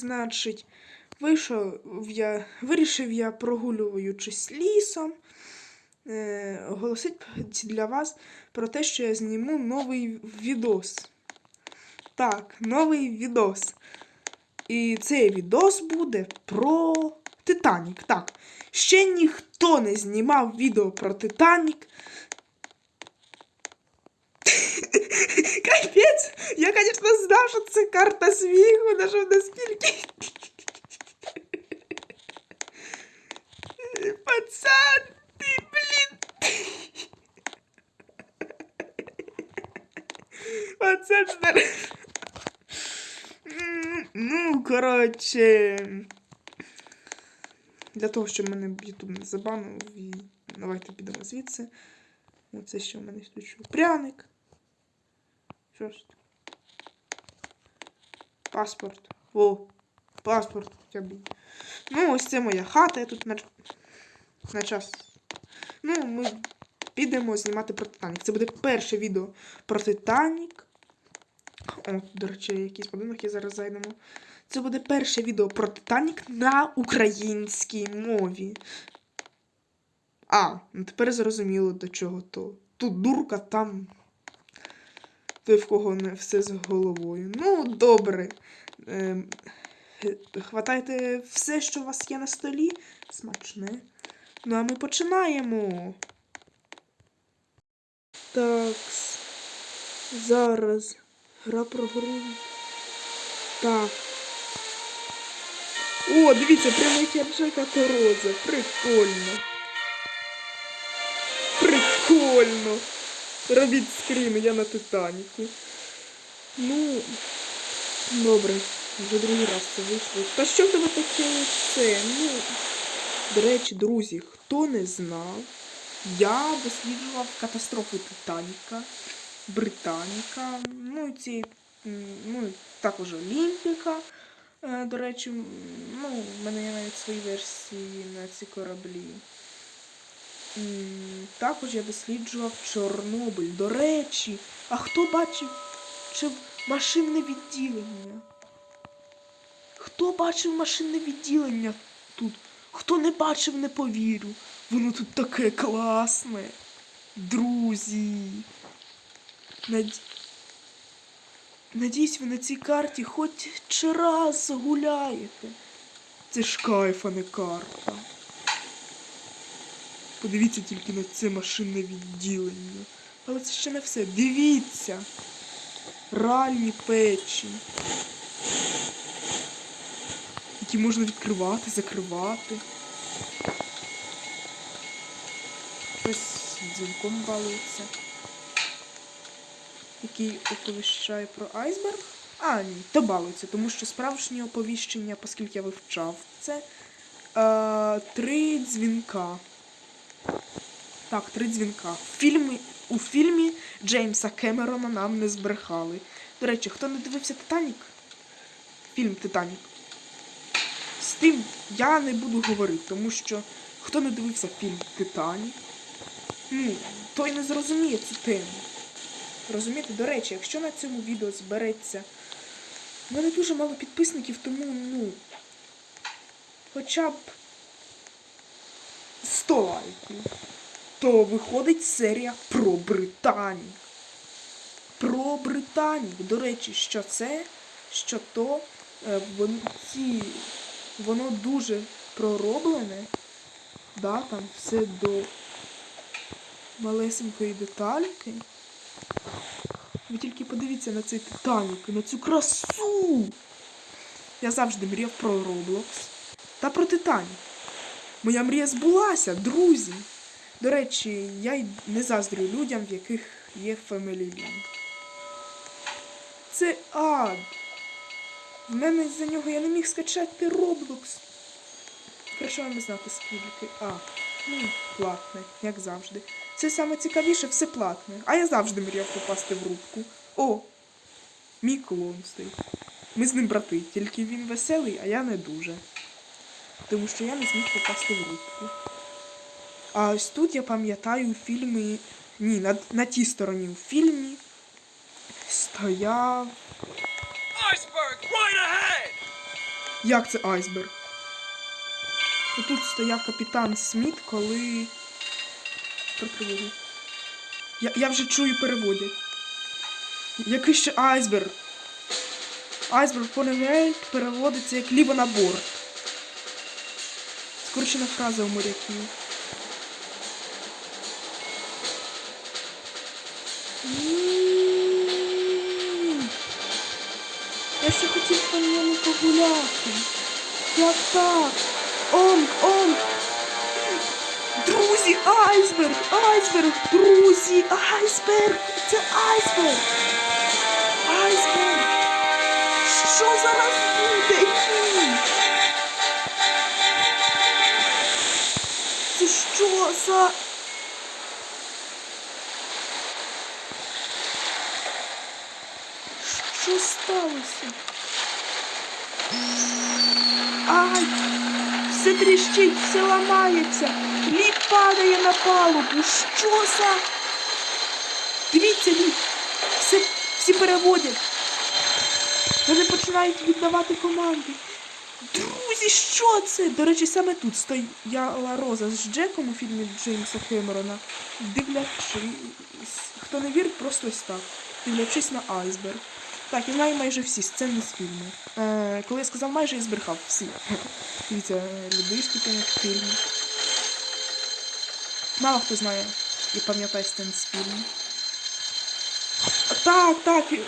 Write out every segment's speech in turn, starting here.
значить, вийшов я, вирішив я, прогулюючись лісом, е, для вас про те, що я зніму новий відос. Так, новий відос. І цей відос буде про Титанік. Так, ще ніхто не знімав відео про Титанік. Капець! Я, конечно, знав, що це карта сміху, даже наскільки. Пацан, ти, блін. Пацан, здоров. Ну, коротше. Для того, щоб мене YouTube не забанив, і давайте підемо звідси. Оце ще в мене включу. Пряник. Що? Паспорт. О, паспорт хоча б. Ну, ось це моя хата, я тут на, на час. Ну, ми підемо знімати про Титанік. Це буде перше відео про Титанік. О, до речі, якийсь будинок я зараз зайдемо. Це буде перше відео про Титанік на українській мові. А, ну тепер зрозуміло до чого то. Тут дурка, там. Той, в кого не все з головою. Ну, добре. Е, хватайте все, що у вас є на столі. Смачне. Ну, а ми починаємо. Так. Зараз. Гра про гру. Так. О, дивіться, прямо як Джека Тороза. Прикольно. Прикольно. Робіть скрін, я на Титаніку. Ну, добре, вже другий раз це вийшло. Та що в тебе таке це? Ну, до речі, друзі, хто не знав, я досліджував катастрофи Титаніка, Британіка, ну ці, ну, також Олімпіка. Е, До речі, ну, в мене є навіть свої версії на ці кораблі. Також я досліджував Чорнобиль. До речі, а хто бачив чи машинне відділення? Хто бачив машинне відділення тут? Хто не бачив, не повірю. Воно тут таке класне. Друзі. Наді... Надіюсь, ви на цій карті хоч раз гуляєте. Це ж кайф, а не карта. Подивіться тільки на це машинне відділення. Але це ще не все. Дивіться. Ральні печі. Які можна відкривати, закривати. Щось дзвінком балується. Який оповіщає про айсберг? А, ні, то балується, тому що справжнє оповіщення, оскільки я вивчав це. Е, три дзвінка. Так, три дзвінка. В фільмі, у фільмі Джеймса Кемерона нам не збрехали. До речі, хто не дивився Титанік? Фільм Титанік. З тим я не буду говорити, тому що хто не дивився фільм Титанік, ну, той не зрозуміє цю тему. Розумієте, до речі, якщо на цьому відео збереться. У мене дуже мало підписників, тому, ну. Хоча б 100 лайків то виходить серія про Британік. Про Британік. До речі, що це, що то, е, ці, воно дуже пророблене. Да, там все до малесенької детальки. Ви тільки подивіться на цей Титанік, і на цю красу. Я завжди мріяв про Roblox та про Титанік. Моя мрія збулася, друзі. До речі, я й не заздрю людям, в яких є Link. Це ад. В мене за нього я не міг скачати Roblox. Не знати скільки. А, ну, платне, як завжди. Це саме цікавіше, все платне. А я завжди мріяв попасти в рубку. О! Мій клон стоїть. Ми з ним брати, тільки він веселий, а я не дуже. Тому що я не зміг попасти в рубку. А ось тут я пам'ятаю у фільмі. Ні, на, на тій стороні у фільмі стояв. Iceberg, right ahead! Як це айсберг? Тут стояв капітан Сміт, коли. Я, я вже чую переводі. Який ще айсберг? Айсберг поневель переводиться як ліво на борт. Скорочена фраза у моряків. Я ще хотів по ньому погуляти. Як так? Онг, онг! Друзі, айсберг! Айсберг! Друзі, айсберг! Це айсберг! Айсберг! Що зараз буде? Це що за... Що сталося? Ай! Все тріщить, все ламається. Лід падає на палубу. Що за? Дивіться, лід. Все, всі переводять. Вони починають віддавати команди. Друзі, що це? До речі, саме тут стояла Роза з Джеком у фільмі Джеймса Кемерона. Дивлячись, хто не вірить, просто ось так. Дивлячись на айсберг. Так, я знаю майже всі сцени з фільму. Е, коли я сказав майже, я збрехав всі. Дивіться, любишки там фільму. Мало хто знає і пам'ятає сцени з фільму. Так, так. е,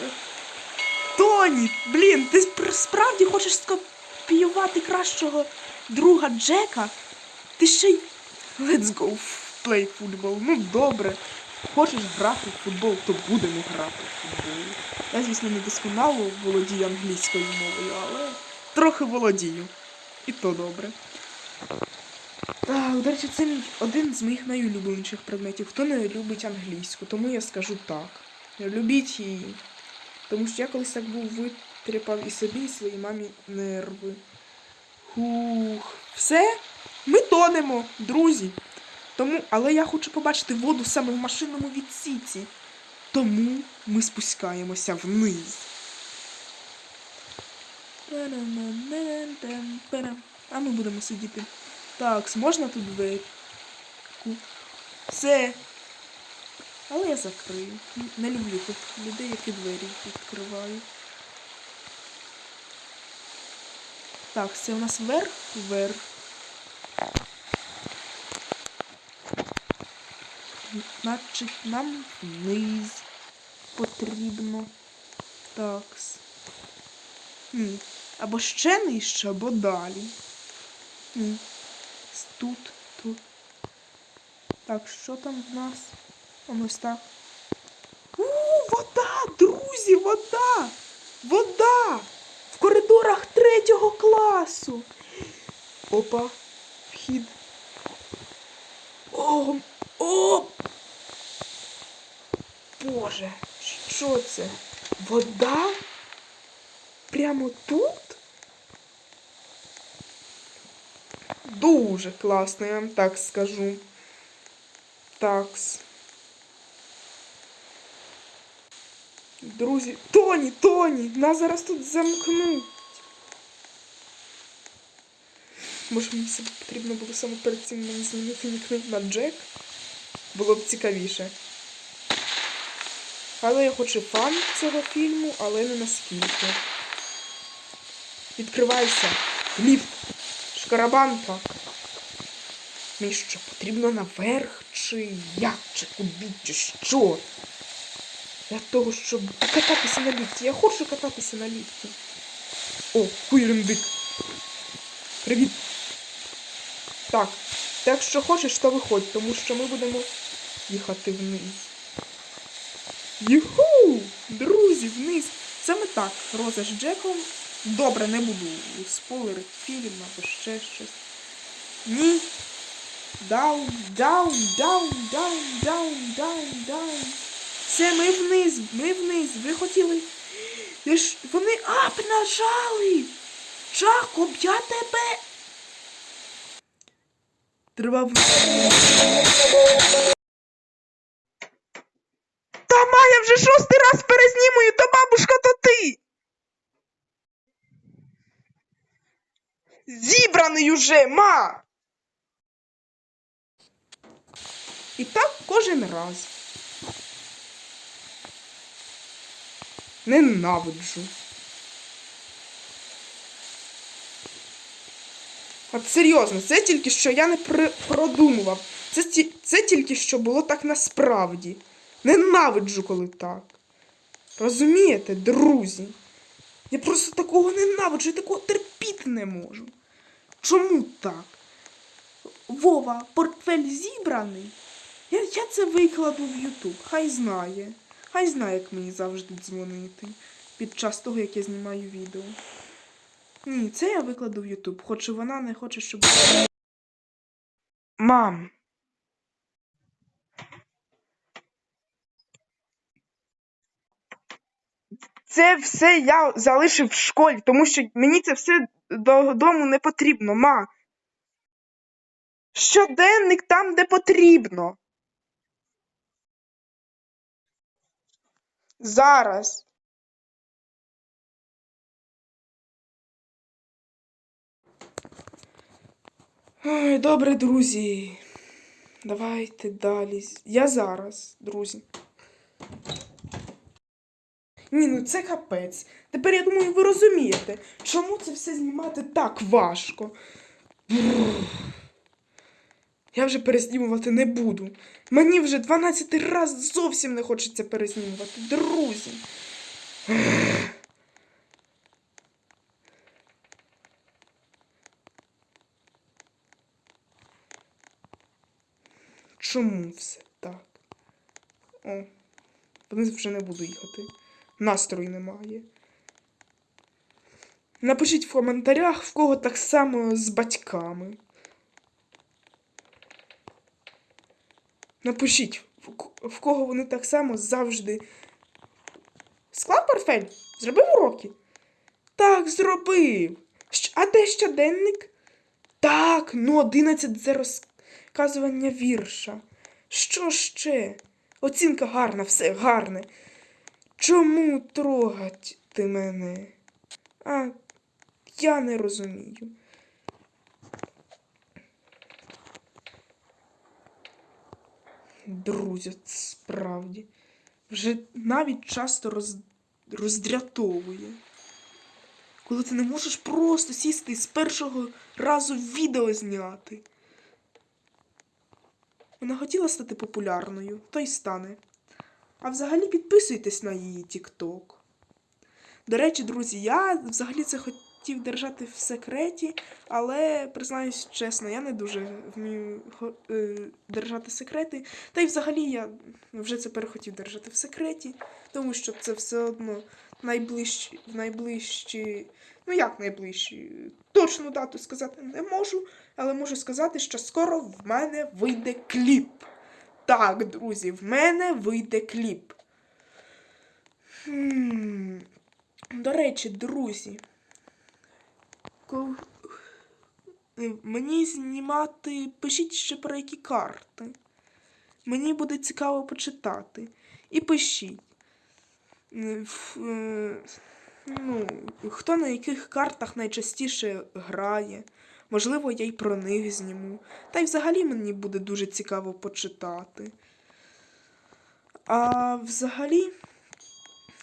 Тоні, блін, ти справді хочеш скопіювати кращого друга Джека? Ти ще й. Let's go play football. Ну добре. Хочеш грати в футбол, то будемо грати в футбол. Я, звісно, не досконало володію англійською мовою, але трохи володію. І то добре. Так, до речі, це один з моїх найулюбленіших предметів. Хто не любить англійську, тому я скажу так. Любіть її. Тому що я колись так був витріпав і собі, і своїй мамі нерви. Хух. Все, ми тонемо, друзі. Тому, але я хочу побачити воду саме в машинному відсіці. Тому ми спускаємося вниз. А ми будемо сидіти. Так, можна тут двері? Все. Але я закрию. Не люблю тут людей, які двері відкривають. Так, це у нас вверх, вверх. Значить, нам вниз потрібно. Такс. Ні. Або ще нижче, або далі. Ні. Тут, тут. Так, що там в нас? Ось так. У, вода, друзі, вода! Вода! В коридорах третього класу. Опа, вхід. О, о! Боже, що це? Вода? Прямо тут? Дуже класно, я вам так скажу. Такс. Друзі, Тоні, Тоні, нас зараз тут замкнуть. Може мені потрібно було саме перед цим змінити нікнейм на Джек? Було б цікавіше. Але я хоч і фан цього фільму, але не наскільки. Відкривайся. Ліфт. Шкарабанка. Мені що, потрібно наверх, чи як, чи куди, чи що? Для того, щоб кататися на ліфті. Я хочу кататися на ліфті. О, хуйлендик. Привіт. Так, ти якщо хочеш, то виходь, тому що ми будемо їхати вниз. Юху! Друзі, вниз! Саме так, Роза з Джеком. Добре, не буду спойлерити фільм або ще щось. Ні. Даун, даун, даун, даун, даун, даун, даун. Все, ми вниз, ми вниз. Ви хотіли. Вони ап нажали! Джакоб, я тебе. Треба в... Та Майя вже шостий раз перезнімую, то бабушка, то ти. зібраний уже, ма! І так кожен раз. Ненавиджу. От серйозно, це тільки що я не продумував. Це, це тільки що було так насправді. Ненавиджу, коли так. Розумієте, друзі? Я просто такого ненавиджу, я такого терпіти не можу. Чому так? Вова, портфель зібраний. Я, я це викладу в Ютуб. Хай знає. Хай знає, як мені завжди дзвонити під час того, як я знімаю відео. Ні, це я викладу в Ютуб, хоч і вона не хоче, щоб. Мам. Це все я залишив в школі, тому що мені це все додому не потрібно, ма. Щоденник там, де потрібно. Зараз. Ой, добре, друзі. Давайте далі. Я зараз, друзі. Ні, ну це капець. Тепер я думаю, ви розумієте, чому це все знімати так важко. Я вже перезнімувати не буду. Мені вже 12 раз зовсім не хочеться перезнімувати, друзі. Чому все так? О, вниз вже не буду їхати. Настрою немає. Напишіть в коментарях, в кого так само з батьками. Напишіть, в кого вони так само завжди. Склав портфель? Зробив уроки? Так, зробив. А де щоденник? Так, ну 11 це розказування вірша. Що ще? Оцінка гарна, все гарне. Чому трогать ти мене? А, я не розумію. Друзі, справді. Вже навіть часто роз... роздрятовує. Коли ти не можеш просто сісти і з першого разу відео зняти. Вона хотіла стати популярною, то й стане. А взагалі підписуйтесь на її TikTok. До речі, друзі, я взагалі це хотів держати в секреті, але признаюсь чесно, я не дуже вмію е, держати секрети. Та й взагалі я вже це перехотів держати в секреті, тому що це все одно найближчі, найближчі. Ну як найближчі? Точну дату сказати не можу, але можу сказати, що скоро в мене вийде кліп. Так, друзі, в мене вийде кліп. До речі, друзі. Мені знімати. Пишіть ще про які карти. Мені буде цікаво почитати. І пишіть. Е, Ну, хто на яких картах найчастіше грає. Можливо, я й про них зніму. Та й взагалі мені буде дуже цікаво почитати. А взагалі,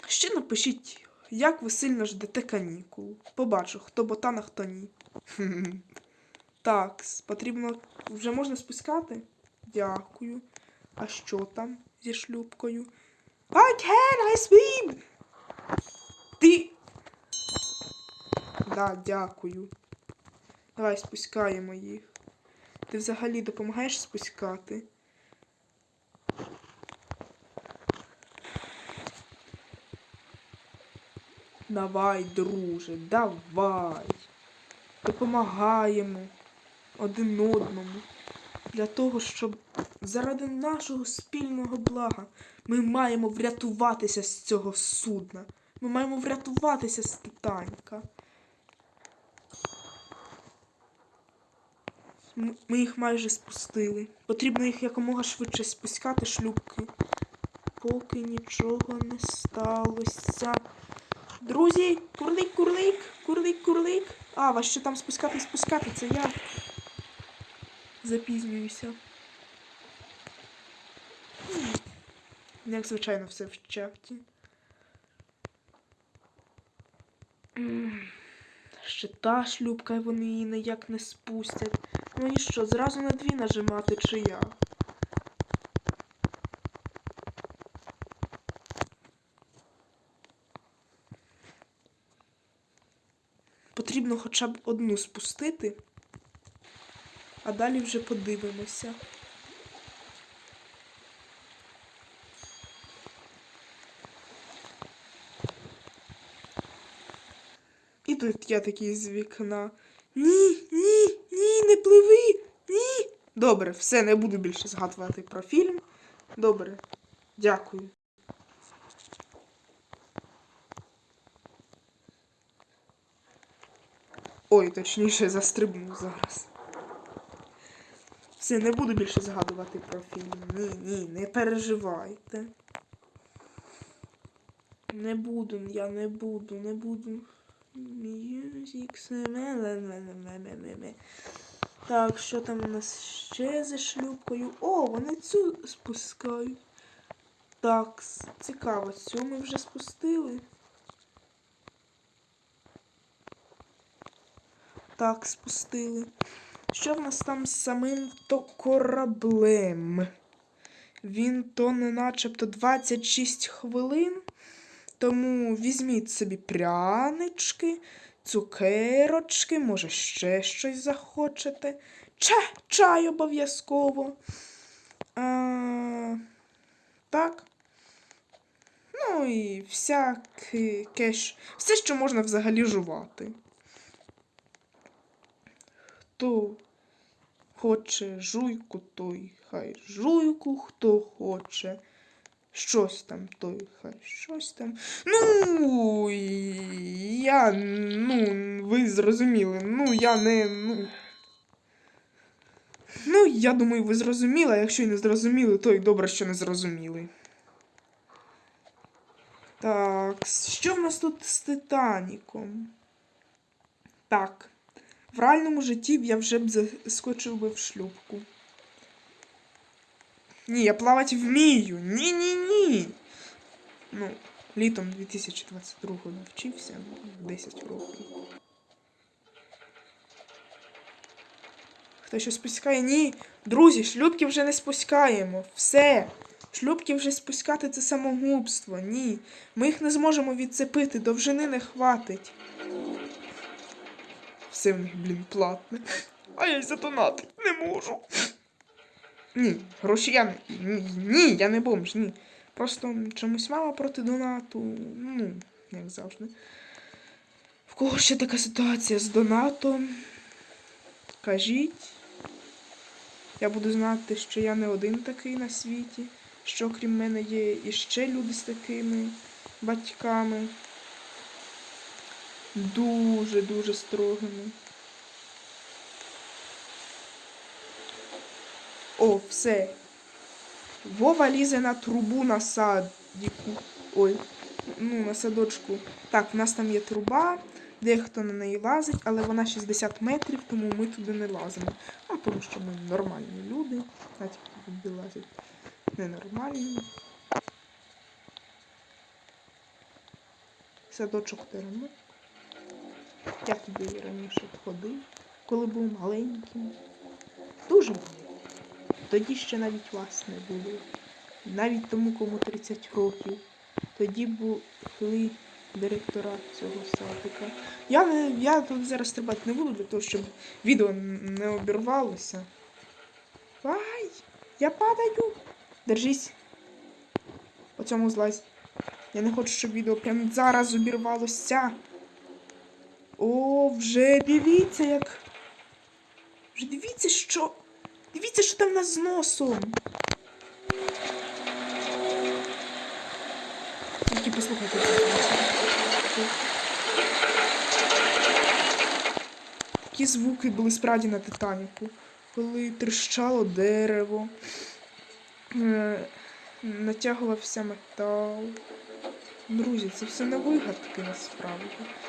ще напишіть, як ви сильно ждете канікул. Побачу, хто ботан, а хто ні. Так, потрібно. Вже можна спускати? Дякую. А що там зі шлюпкою? I can, I swim! Ти. Да, дякую. Давай спускаємо їх. Ти взагалі допомагаєш спускати? Давай, друже, давай. Допомагаємо один одному. Для того, щоб заради нашого спільного блага ми маємо врятуватися з цього судна. Ми маємо врятуватися з Титаніка. Ми їх майже спустили. Потрібно їх якомога швидше спускати шлюпки. Поки нічого не сталося. Друзі, курлик, курлик, курлик, курлик. А, вас ще там спускати, спускати, це я запізнююся. Як звичайно, все в чаті. Ще та шлюбка, і вони її ніяк не спустять. Ну і що, зразу на дві нажимати чи як? Потрібно хоча б одну спустити, а далі вже подивимося. Я такий з вікна. Ні, ні, ні, не пливи, ні. Добре, все, не буду більше згадувати про фільм. Добре, дякую. Ой, точніше, застрибну зараз. Все, не буду більше згадувати про фільм. Ні, ні, не переживайте. Не буду, я не буду, не буду. Music. Так, що там у нас ще за шлюпкою? О, вони цю спускають. Так, цікаво, цю ми вже спустили. Так, спустили. Що в нас там з самим то кораблем? Він то не начебто 26 хвилин. Тому візьміть собі прянички, цукерочки, може ще щось захочете. Ча, чай обов'язково. Так. Ну і всяке кеш. Все, що можна взагалі жувати. Хто хоче жуйку, той хай жуйку, хто хоче. Щось там, той хай щось там. Ну, я, ну, ви зрозуміли. Ну, я не. Ну, ну я думаю, ви зрозуміли, а якщо й не зрозуміли, то й добре, що не зрозуміли. Так, що в нас тут з Титаніком? Так. В реальному житті я вже б заскочив би в шлюпку. Ні, я плавати вмію. Ні, ні, ні. Ну, літом 2022-го навчився, ну, 10 років. Хто що спускає? Ні. Друзі, шлюбки вже не спускаємо. Все. Шлюбки вже спускати це самогубство. Ні. Ми їх не зможемо відцепити, довжини не хватить. Все в них, блін, платне. А я й задонатити не можу. Ні, гроші я. Ні, я не бомж, ні. Просто чомусь мама проти донату. Ну, як завжди. В кого ще така ситуація з донатом? Кажіть. Я буду знати, що я не один такий на світі, що крім мене є іще люди з такими батьками. Дуже-дуже строгими. О, все. Вова лізе на трубу на садіку. Ой, ну, на садочку. Так, в нас там є труба, дехто на неї лазить, але вона 60 метрів, тому ми туди не лазимо. Ну, тому що ми нормальні люди. Знаєте, туди лазять ненормальні. Садочок терено. Я туди раніше ходив, коли був маленьким. Дуже маленьким. Тоді ще навіть вас не було. Навіть тому, кому 30 років. Тоді були директора цього садика. Я, не, я тут зараз стрибати не буду для того, щоб відео не обірвалося. Ай! Я падаю! Держись. По цьому злазь. Я не хочу, щоб відео прямо зараз обірвалося. О, вже дивіться, як. Вже дивіться, що. Дивіться, що там в нас з носом. Тільки послухайте. Які звуки були справді на Титаніку, коли тріщало дерево, е, натягувався метал. Друзі, це все не вигадки насправді.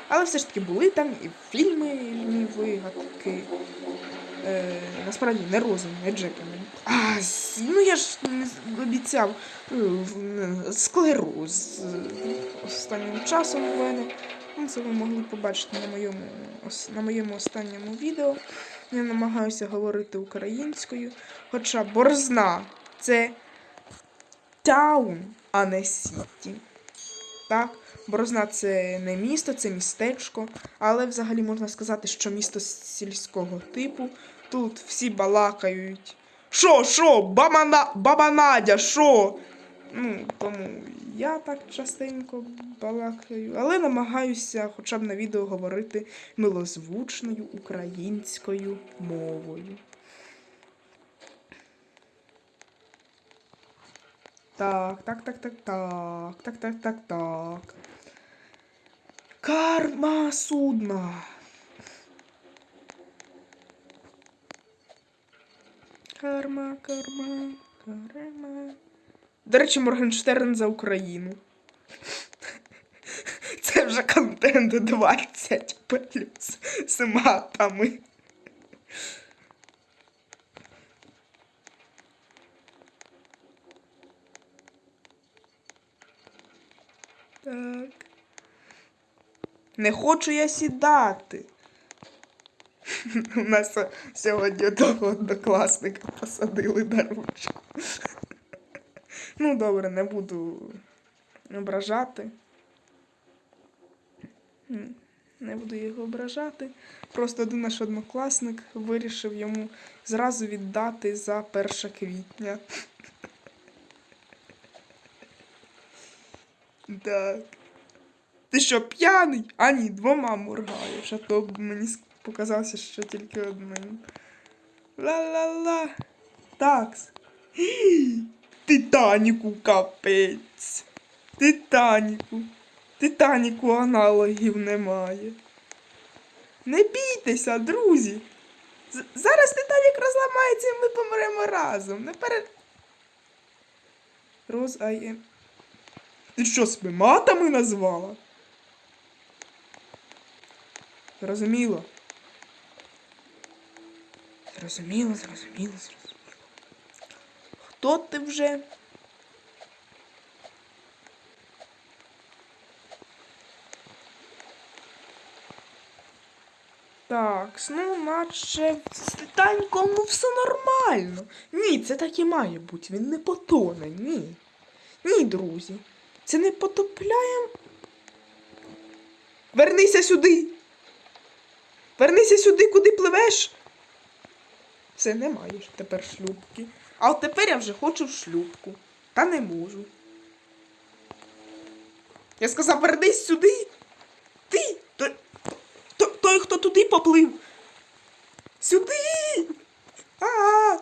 Але все ж таки були там і фільмі вигадки. Е, насправді не розум, не Джеками. А, ну я ж обіцяв е, е, склероз е, останнім часом в мене. Ну, це ви могли побачити на моєму, на моєму останньому відео. Я намагаюся говорити українською. Хоча борзна це таун, а не сіті. Так, Борозна це не місто, це містечко. Але взагалі можна сказати, що місто сільського типу. Тут всі балакають. Шо, баба, баба Надя, шо? Ну, тому я так частенько балакаю, але намагаюся хоча б на відео говорити милозвучною українською мовою. Так, так, так, так, так, так, так, так, так. Карма судна. Карма, карма, карма. До речі, Моргенштерн за Україну. Це вже контент 20 плюс з матами. Так. Не хочу я сідати. У нас сьогодні одного однокласника посадили на ручку. Ну, добре, не буду ображати. Не буду його ображати. Просто один наш однокласник вирішив йому зразу віддати за 1 квітня. Так. Ти що, п'яний? А ні, двома моргаєш, а то б мені показалося, що тільки одним. Ла-ла-ла. Такс. Титаніку капець. Титаніку. Титаніку аналогів немає. Не бійтеся, друзі. З- зараз Титанік розламається і ми помремо разом. Не пере... Роз I am... Ти що, себе матами назвала? Зрозуміло. Зрозуміло, зрозуміло, зрозуміло. Хто ти вже? Так, ну наче з Титаньком ну все нормально. Ні, це так і має бути. Він не потоне, ні. Ні, друзі. Це не потопляє. Вернися сюди. Вернися сюди, куди пливеш. Все, не маєш тепер шлюбки. А от тепер я вже хочу шлюбку. Та не можу. Я сказав, вернись сюди. Ти. Той, той, хто туди поплив. Сюди. А.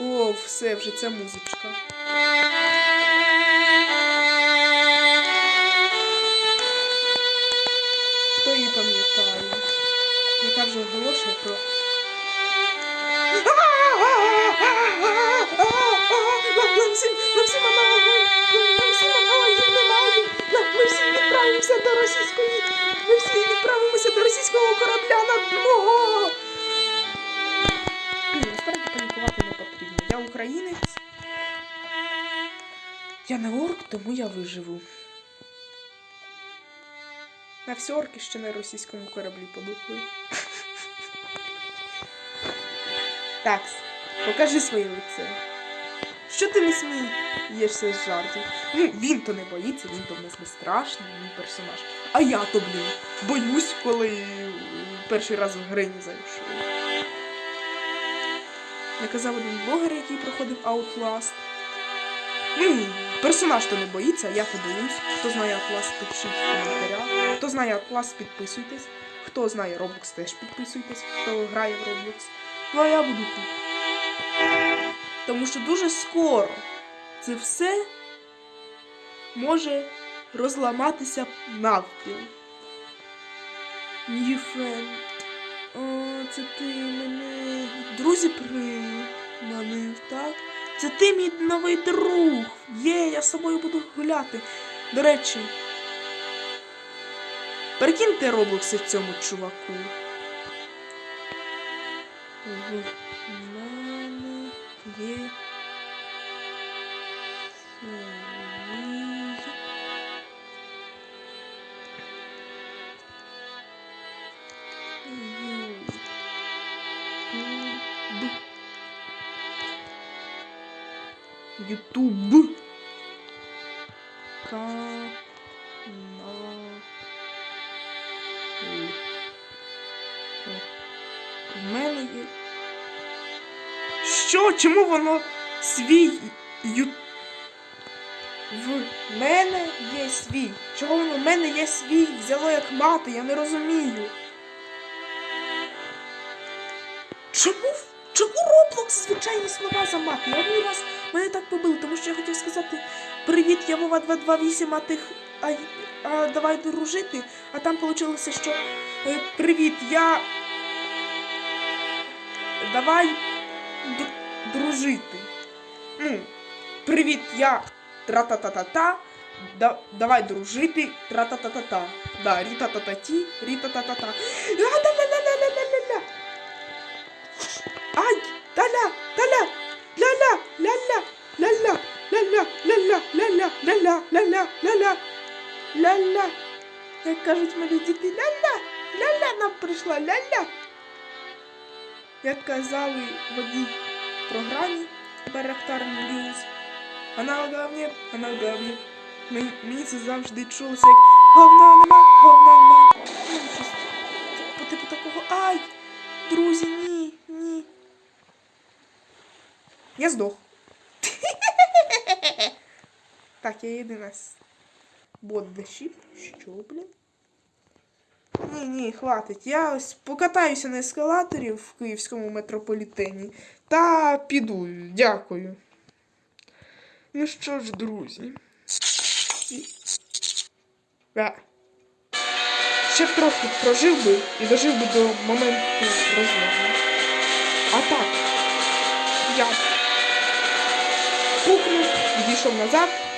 О, все, вже ця музичка. Хто її пам'ятає? Яка вже оголошує про. Нам всім, нам всім аналогів, нам всім аналогів немає. Ми всі відправимося до російської. Ми всі відправимося до російського корабля на дно. Насправді панікувати не потрібно. Я українець. Я не орк, тому я виживу. На всі орки ще на російському кораблі подухли. Такс, покажи своє лице. Що ти не смієшся з жартів? Ну, він то не боїться, він то в нас безстрашний, він персонаж. А я то, блін, боюсь, коли перший раз в грині зайшов. Я казав один блогер, який проходив Outlast. Ну, персонаж то не боїться, я то. Хто знає Outlast, пишіть в коментарях. Хто знає Outlast, підписуйтесь. Хто знає Roblox, теж підписуйтесь. Хто грає в Roblox. Ну а я буду тут. Тому що дуже скоро це все може розламатися навпіл. New friend. О, це ти мене друзі приманив, так? Це ти мій новий друг. Є, я з собою буду гуляти. До речі. Перекиньте роблокси цьому чуваку. В мене є. Ютуб. Канал. В мене є. Що? Чому воно свій ю... В мене є свій. Чого воно в мене є свій? Взяло як мати, я не розумію. Чому? Чому Roblox звичайні слова за мати? Я один раз мене так побили, тому що я хотів сказати Привіт, я Вова 228, а ти х- а, а давай дружити. А там вийшло, що е, Привіт, я. Давай дружити. Ну, привіт, я тра-та-та-та-та. Да, давай дружити. Тра-та-та-та-та. Да, ріта-та-та-ті, ріта-та-та-та. Ай! Таля! Ля-ля! Ля-ля! Ля-ля! Ля-ля! Як кажуть малі діти, ля-ля! Ля-ля нам прийшла! Ля-ля! Як казали в одній програмі Барахтар News, вона головне, вона головне. Мені, це завжди чулося як говна нема, говна нема. Ну, по типу такого. Ай! Друзі, ні, ні. Я здох. Так, я єдина. дощіп. Що, блін? Ні, ні, хватить. Я ось покатаюся на ескалаторі в київському метрополітені та піду. Дякую. Ну що ж, друзі. А. Ще б трохи прожив би і дожив би до моменту розлому. А так, я пукнув, відійшов назад.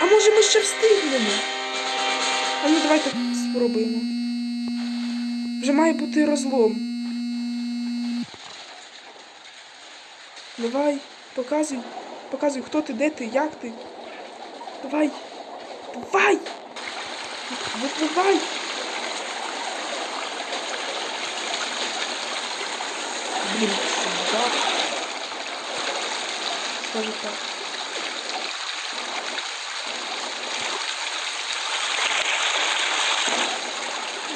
А може ми ще встигнемо? А ну давайте спробуємо. Вже має бути розлом. Давай, показуй, показуй, хто ти, де ти, як ти. Давай. Давай! Випливай! Блін, так? Скажи так.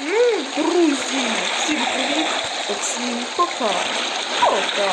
Ну, друзі, всім привіт, всім пока. Пока.